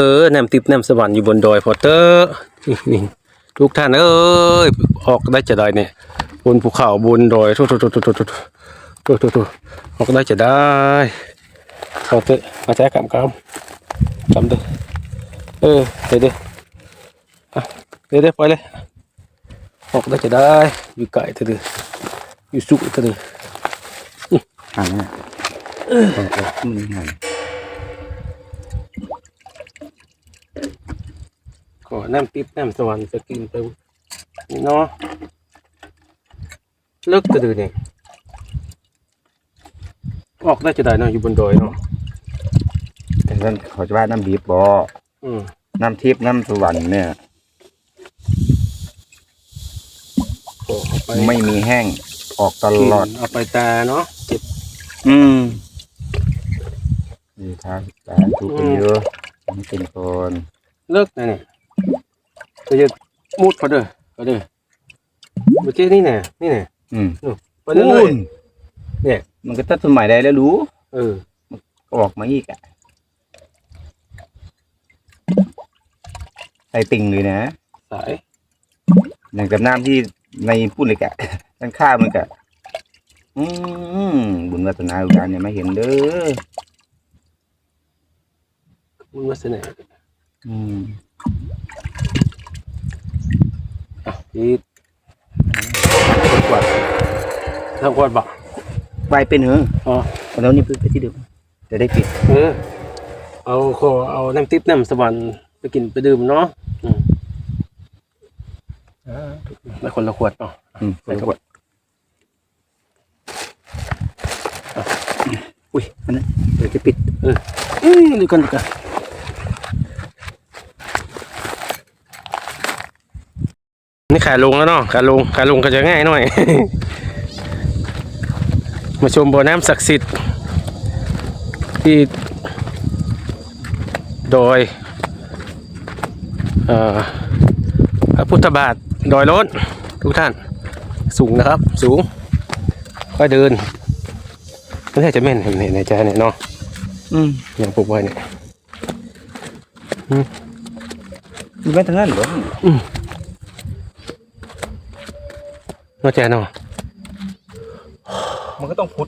เออน้ำติบน้ำสวรรค์อยู่บนดอยพอเตอร์นี่นี่ทุกท่านเอ้ยออกได้จะได้เนี่ยบนภูเขาบนดอยทุกทุกทุกทุกทุกทุกทุกทุกทุกออกได้จะได้พอเตอร์มาแจ้กำกำกำเด้อเออเดี๋ยวเดี๋ยวอะเดี๋ยวเดี๋ยวไปเลยออกได้จะได้อยู่ไกลเถอะเด้ออยู่สุขเถอะเด้อห่างนะมันห่าง อน้ำติบน้ำสวรรค์จะกินไปนี่เนาะเลิกจะดื้อเนี่ยออกได้จะได้เนาะอยู่บนดอยเนาะแต่ท่านเขาจะว่าน้ำบีบบ่อืมน้ำทิพย์น้ำสวรรค์เนี่ย โอ้เอาไปไม่มีแห้งออกตกินลอด เอาไปตาเนาะเจ็บ อืมดีทางสาธุกันเยอะมันเป็นคน เลิกนะเนี่ย จะจะมุดเขาเด้อเขาเด้อเมื่อกี้นี่แน่นี่แน่อืมไปเรื่อยเนี่ย มันก็ตัดต้นใหม่ได้แล้วรู้ๆเออก็ออกมาอีกอะใส่ติ่งเลยนะสายอย่างกับน้ำที่ในพูดเลยกะด้านข้างมันกะอืมบุญวัฒนาอุการเนี่ยมาเห็นเด้อมึงมาเสนออืม อะพี่กวาดทำกวาดบ่ไปเป็นเหรออ๋อเอาแล้วนี่ไปที่เดิมจะได้ปิดเออเอาขอเอาน้ำติ๊บน้ำสวรรค์ไปกินไปดื่มเนาะอืมแล้วคนละขวดเนาะอืมไปกดอุ้ยอันนั้นเดี๋ยวจะปิดอืมเดูกันเดูกัน นี่ขายลงแล้วเนาะขายลงขายลงก็จะง่ายหน่อย มาชมบ่อน้ำศักดิ์สิทธิ์ที่โดยเอ่อพระพุทธบาทดอยโล้นทุกท่านสูงนะครับ สูงค่อยเดินไม่ใช่จะแม่นเห็นในใจเนี่ยเนาะอืมอย่างปลูกไว้เนี่ยอยู่ไม่ทางนั้นเหรอ เนาะใจเนาะมันก็ต้องพุด